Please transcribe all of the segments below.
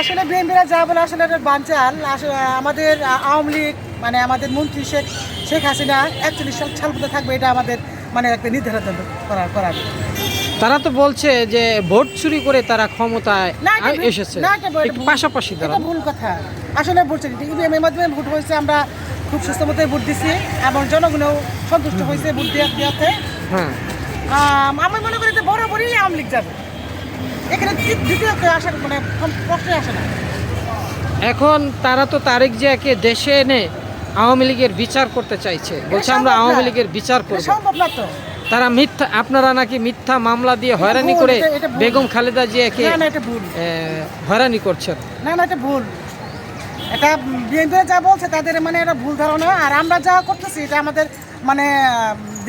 আসলে বিএনপিরা যা বলে আসলে এটা বানচাল। আসলে আমাদের আওয়ামী লীগ মানে আমাদের মন্ত্রী শেখ শেখ হাসিনা একচল্লিশ সাল সাল পর্যন্ত থাকবে এটা আমাদের মানে একটা নির্ধারণ করার করার। তারা তো বলছে যে ভোট চুরি করে তারা ক্ষমতায় এসেছে। পাশাপাশি তারা এটা ভুল কথা। আসলে ভোট বলছে ইভিএমের মাধ্যমে ভোট হয়েছে আমরা খুব সুস্থ মতো ভোট দিছি এবং জনগণও সন্তুষ্ট হয়েছে ভোট দেওয়া দেওয়াতে। হ্যাঁ। আমি মনে করি যে বরাবরই আওয়ামী লীগ যাবে। এখানে দ্বিতীয় কেউ আসার মানে প্রশ্নই আসে না। এখন তারা তো তারেক জিয়াকে দেশে এনে আওয়ামী লীগের বিচার করতে চাইছে। বলছে আমরা আওয়ামী লীগের বিচার করব। তারা মিথ্যা আপনারা নাকি মিথ্যা মামলা দিয়ে হয়রানি করে। বেগম খালেদা জিয়াকে হয়রানি করছেন। না না এটা ভুল। এটা বিএনপি যা বলছে তাদের মানে এটা ভুল ধারণা। আর আমরা যা করতেছি এটা আমাদের মানে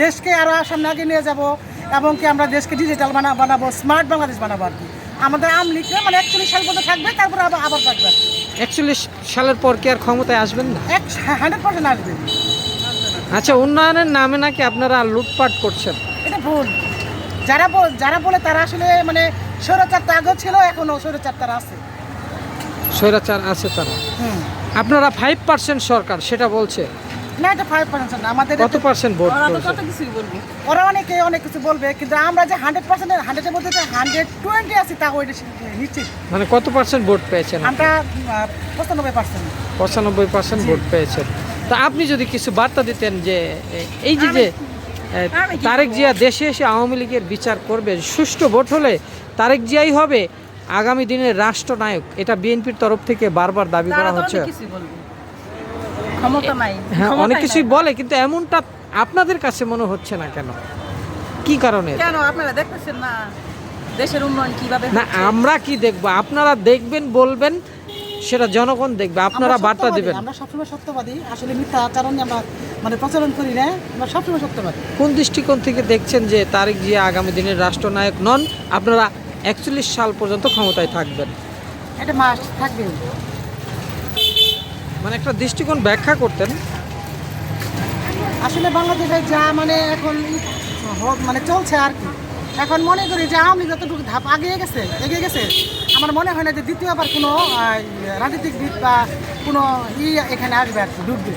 দেশকে আরও সামনে আগে নিয়ে যাব। এবং কি আমরা দেশকে ডিজিটাল বানা বানাবো স্মার্ট বাংলাদেশ বানাবো আর কি। আমাদের আম লিখলে মানে একচল্লিশ সাল পর্যন্ত থাকবে তারপরে আবার আবার থাকবে। একচল্লিশ সালের পর কি আর ক্ষমতায় আসবেন না? এক হান্ড্রেড পার্সেন্ট আসবে। আচ্ছা উন্নয়নের নামে নাকি আপনারা লুটপাট করছেন? এটা ভুল। যারা বল- যারা বলে তারা আসলে মানে স্বৈরাচারটা আগেও ছিল এখনও স্বৈরাচার তারা আছে। স্বৈরাচার আছে তারা। আপনারা ফাইভ পার্সেন্ট সরকার সেটা বলছে। না এটা ফাইভ পার্সেন্ট আমাদের কত পার্সেন্ট ভোট করেছে? কিছুই বলবে। ওরা অনেকে অনেক কিছু বলবে কিন্তু আমরা যে হান্ড্রেড পার্সেন্ট হান্ড্রেডের মধ্যে যে হান্ড্রেড টোয়েন্টি আছি তা ওইটা নিশ্চিত। মানে কত পার্সেন্ট ভোট পেয়েছেন আমরা পঁচানব্বই পার্সেন্ট পঁচানব্বই পার্সেন্ট ভোট পেয়েছেন। তা আপনি যদি কিছু বার্তা দিতেন যে এই যে যে তারেক জিয়া দেশে এসে আওয়ামী লীগের বিচার করবে সুষ্ঠু ভোট হলে তারেক জিয়াই হবে আগামী দিনের রাষ্ট্রনায়ক। এটা বিএনপির তরফ থেকে বারবার দাবি করা হচ্ছে। ক্ষমতা নাই। হ্যাঁ অনেক কিছুই বলে কিন্তু এমনটা আপনাদের কাছে মনে হচ্ছে না কেন? কি কারণে? কেন? আপনারা দেখতেছেন না দেশের উন্নয়ন কীভাবে না আমরা কি দেখব? আপনারা দেখবেন বলবেন সেটা জনগণ দেখবে। আপনারা বার্তা দেবেন। আমরা সবসময় সত্যবাদী। আসলে মিথ্যা আচরণ আমরা মানে প্রচলন করি না আমরা সবসময় সত্যবাদী। কোন দৃষ্টিকোণ থেকে দেখছেন যে তারেক জিয়া আগামী দিনের রাষ্ট্রনায়ক নন? আপনারা একচল্লিশ সাল পর্যন্ত ক্ষমতায় থাকবেন। এটা মাস থাকবে মানে একটা দৃষ্টিকোণ ব্যাখ্যা করতেন। আসলে বাংলাদেশে যা মানে এখন মানে চলছে আর কি। এখন মনে করি যে আওয়ামী যতটুকু ধাপ আগে গেছে এগিয়ে গেছে আমার মনে হয় না যে দ্বিতীয়বার কোনো আহ, রাজনীতিকবিদ বা কোনো ই এখানে আসবে আর কি ঢুকবে